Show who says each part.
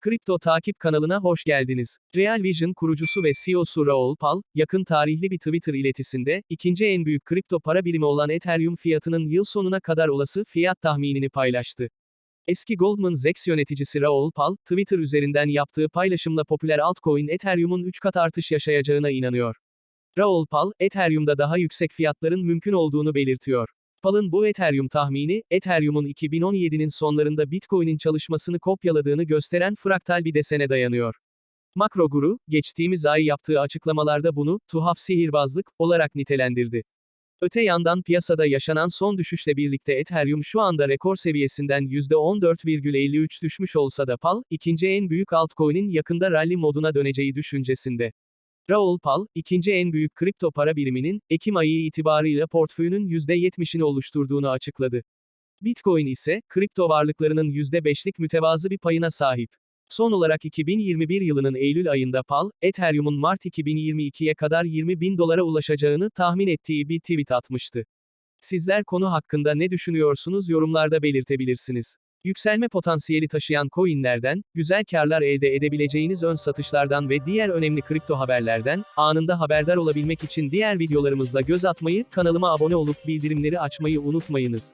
Speaker 1: Kripto Takip kanalına hoş geldiniz. Real Vision kurucusu ve CEO'su Raoul Pal, yakın tarihli bir Twitter iletisinde, ikinci en büyük kripto para birimi olan Ethereum fiyatının yıl sonuna kadar olası fiyat tahminini paylaştı. Eski Goldman Sachs yöneticisi Raoul Pal, Twitter üzerinden yaptığı paylaşımla popüler altcoin Ethereum'un 3 kat artış yaşayacağına inanıyor. Raoul Pal, Ethereum'da daha yüksek fiyatların mümkün olduğunu belirtiyor. Pal'ın bu Ethereum tahmini, Ethereum'un 2017'nin sonlarında Bitcoin'in çalışmasını kopyaladığını gösteren fraktal bir desene dayanıyor. Makro Guru, geçtiğimiz ay yaptığı açıklamalarda bunu, tuhaf sihirbazlık, olarak nitelendirdi. Öte yandan piyasada yaşanan son düşüşle birlikte Ethereum şu anda rekor seviyesinden %14,53 düşmüş olsa da Pal, ikinci en büyük altcoin'in yakında rally moduna döneceği düşüncesinde. Raoul Pal, ikinci en büyük kripto para biriminin, Ekim ayı itibarıyla portföyünün %70'ini oluşturduğunu açıkladı. Bitcoin ise, kripto varlıklarının %5'lik mütevazı bir payına sahip. Son olarak 2021 yılının Eylül ayında Pal, Ethereum'un Mart 2022'ye kadar 20 bin dolara ulaşacağını tahmin ettiği bir tweet atmıştı. Sizler konu hakkında ne düşünüyorsunuz yorumlarda belirtebilirsiniz. Yükselme potansiyeli taşıyan coinlerden, güzel karlar elde edebileceğiniz ön satışlardan ve diğer önemli kripto haberlerden, anında haberdar olabilmek için diğer videolarımızda göz atmayı, kanalıma abone olup bildirimleri açmayı unutmayınız.